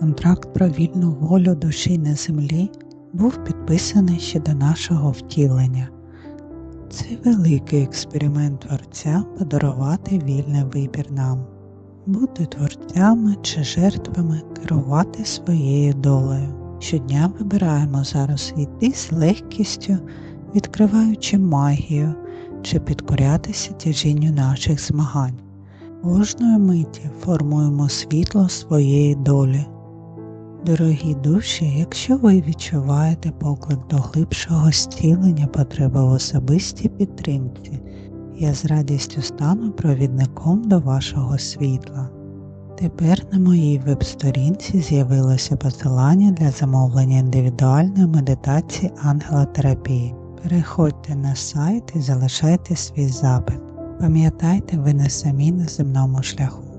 Контракт про вільну волю душі на землі був підписаний ще до нашого втілення. Це великий експеримент Творця подарувати вільний вибір нам, бути творцями чи жертвами, керувати своєю долею. Щодня вибираємо зараз йти з легкістю, відкриваючи магію чи підкорятися тяжінню наших змагань. Кожної миті формуємо світло своєї долі. Дорогі душі, якщо ви відчуваєте поклик до глибшого зцілення потреби в особистій підтримці, я з радістю стану провідником до вашого світла. Тепер на моїй веб-сторінці з'явилося посилання для замовлення індивідуальної медитації ангелотерапії. Переходьте на сайт і залишайте свій запит. Пам'ятайте, ви не самі на земному шляху.